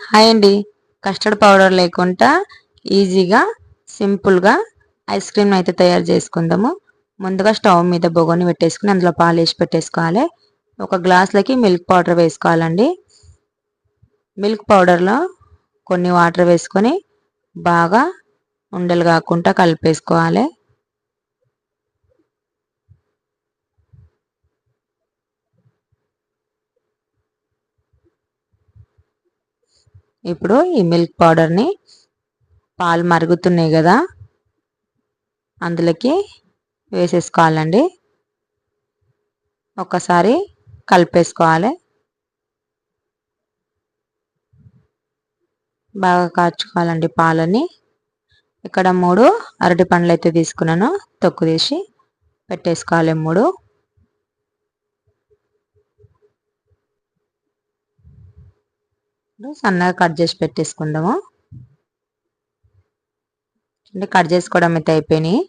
Hi అండి. Custard powder లేకుండా ఈజీగా సింపుల్గా ఐస్ క్రీమ్ అయితే తయారు చేసుకుందాము. ముందుగా స్టవ్ మీద బొగోని పెట్టేసుకుని అందులో పాలు వేసి పెట్టేసుకోవాలి. ఒక గ్లాసులకి మిల్క్ పౌడర్ వేసుకోవాలండి. మిల్క్ పౌడర్లో కొన్ని వాటర్ వేసుకొని బాగా ఉండలు కాకుండా కలిపేసుకోవాలి. ఇప్పుడు ఈ మిల్క్ పౌడర్ని పాలు మరుగుతున్నాయి కదా అందులోకి వేసేసుకోవాలండి. ఒకసారి కలిపేసుకోవాలి. బాగా కాచుకోవాలండి పాలని. ఇక్కడ మూడు అరటి పండ్లు అయితే తీసుకున్నాను తొక్కు తీసి పెట్టేసుకోవాలి మూడు. సన్నగా కట్ చేసి పెట్టేసుకుందాము. అంటే కట్ చేసుకోవడం అయితే అయిపోయినాయి.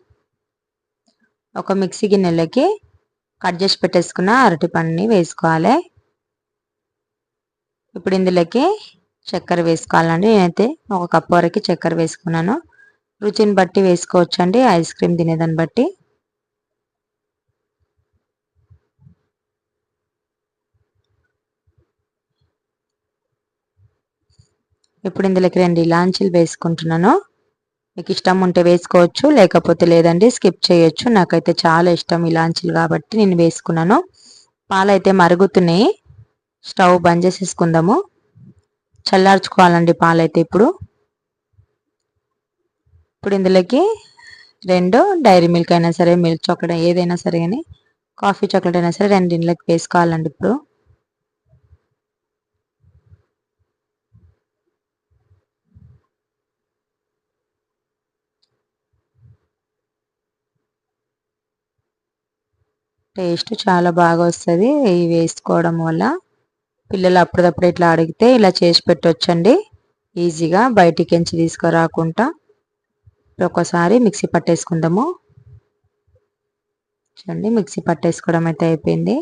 ఒక మిక్సీ గిన్నెలకి కట్ చేసి పెట్టేసుకున్న అరటి పండుని వేసుకోవాలి. ఇప్పుడు ఇందులోకి చక్కెర వేసుకోవాలండి. నేనైతే ఒక కప్పు వరకు చక్కెర వేసుకున్నాను. రుచిని బట్టి వేసుకోవచ్చండి. ఐస్ క్రీమ్ తినేదాన్ని బట్టి. ఇప్పుడు ఇందులోకి రెండు ఇలాంచీలు వేసుకుంటున్నాను మీకు ఇష్టం ఉంటే వేసుకోవచ్చు లేకపోతే లేదండి స్కిప్ చేయొచ్చు. నాకైతే చాలా ఇష్టం ఇలాంచీలు కాబట్టి నేను వేసుకున్నాను. పాలైతే మరుగుతున్నాయి. స్టవ్ బంద్ చేసేసుకుందాము. చల్లార్చుకోవాలండి పాలైతే ఇప్పుడు. ఇప్పుడు ఇందులోకి రెండు డైరీ మిల్క్ అయినా సరే మిల్క్ చాక్లెట్ ఏదైనా సరే కానీ కాఫీ చాక్లెట్ అయినా సరే రెండు ఇంట్లోకి వేసుకోవాలండి ఇప్పుడు. టేస్ట్ చాలా బాగా వస్తుంది ఇవి వేసుకోవడం వల్ల. పిల్లలు అప్పుడప్పుడు ఇట్లా అడిగితే ఇలా చేసి పెట్టొచ్చండి. ఈజీగా బయటికి ఎంచి తీసుకురాకుండా ఒకసారి మిక్సీ పట్టేసుకుందాము. చూడండి మిక్సీ పట్టేసుకోవడం అయితే అయిపోయింది.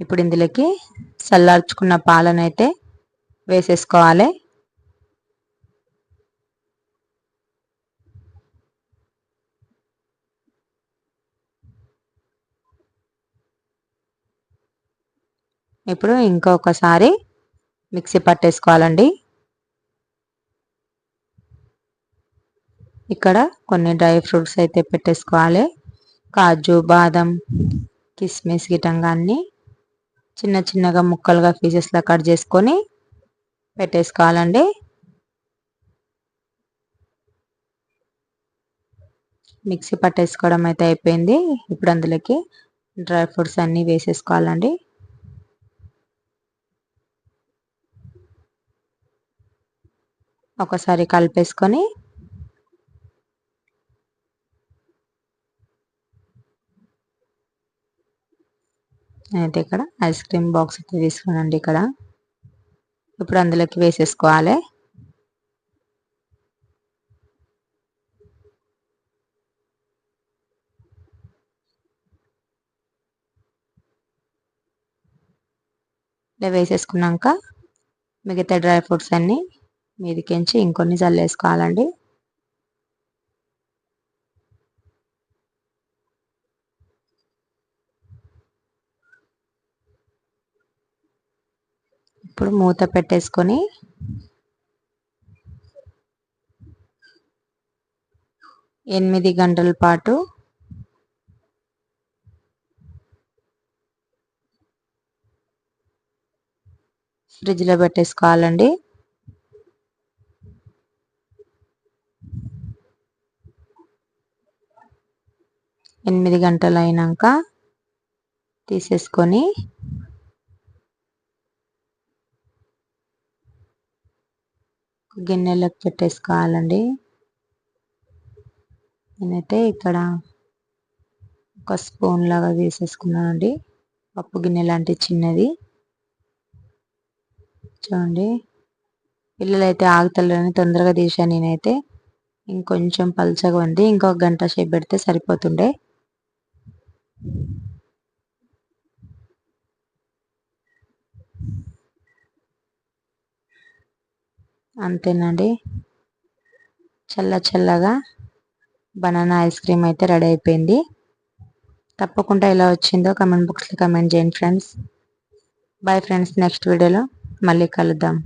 ఇప్పుడు ఇందులోకి చల్లార్చుకున్న పాలనైతే వేసేసుకోవాలి. ఇప్పుడు ఇంకొకసారి మిక్సీ పట్టేసుకోవాలండి. ఇక్కడ కొన్ని డ్రై ఫ్రూట్స్ అయితే పెట్టేసుకోవాలి. కాజు బాదం కిస్మిస్ గిటంగా అన్నీ చిన్న చిన్నగా ముక్కలుగా పీసెస్లా కట్ చేసుకొని పెట్టేసుకోవాలండి. మిక్సీ పట్టేసుకోవడం అయితే అయిపోయింది. ఇప్పుడు అందులోకి డ్రై ఫ్రూట్స్ అన్నీ వేసేసుకోవాలండి. ఒకసారి కలిపేసుకొని అయితే ఇక్కడ ఐస్ క్రీమ్ బాక్స్ అయితే తీసుకునండి ఇక్కడ. ఇప్పుడు అందులోకి వేసేసుకోవాలి. ఇలా వేసేసుకున్నాక మిగతా డ్రై ఫ్రూట్స్ అన్నీ మీదికించి ఇంకొన్ని చల్లేసుకోవాలండి ఇప్పుడు మూత పెట్టేసుకొని ఎనిమిది గంటల పాటు ఫ్రిడ్జ్లో పెట్టేసుకోవాలండి. ఎనిమిది గంటలు అయినాక తీసేసుకొని గిన్నెలోకి పెట్టేసుకోవాలండి. నేనైతే ఇక్కడ ఒక స్పూన్ లాగా తీసేసుకున్నానండి పప్పు గిన్నె లాంటి చిన్నది. చూడండి. పిల్లలు అయితే తొందరగా తీసాను నేనైతే. ఇంకొంచెం పల్చగా ఉంది. ఇంకొక గంట సేపు పెడితే సరిపోతుండే. అంతేనండి. చల్ల చల్లగా బనానా ఐస్ క్రీమ్ అయితే రెడీ అయిపోయింది. తప్పకుండా ఎలా వచ్చిందో కమెంట్ బాక్స్లో కమెంట్ చేయండి ఫ్రెండ్స్. బాయ్ ఫ్రెండ్స్ నెక్స్ట్ వీడియోలో మళ్ళీ కలుద్దాం.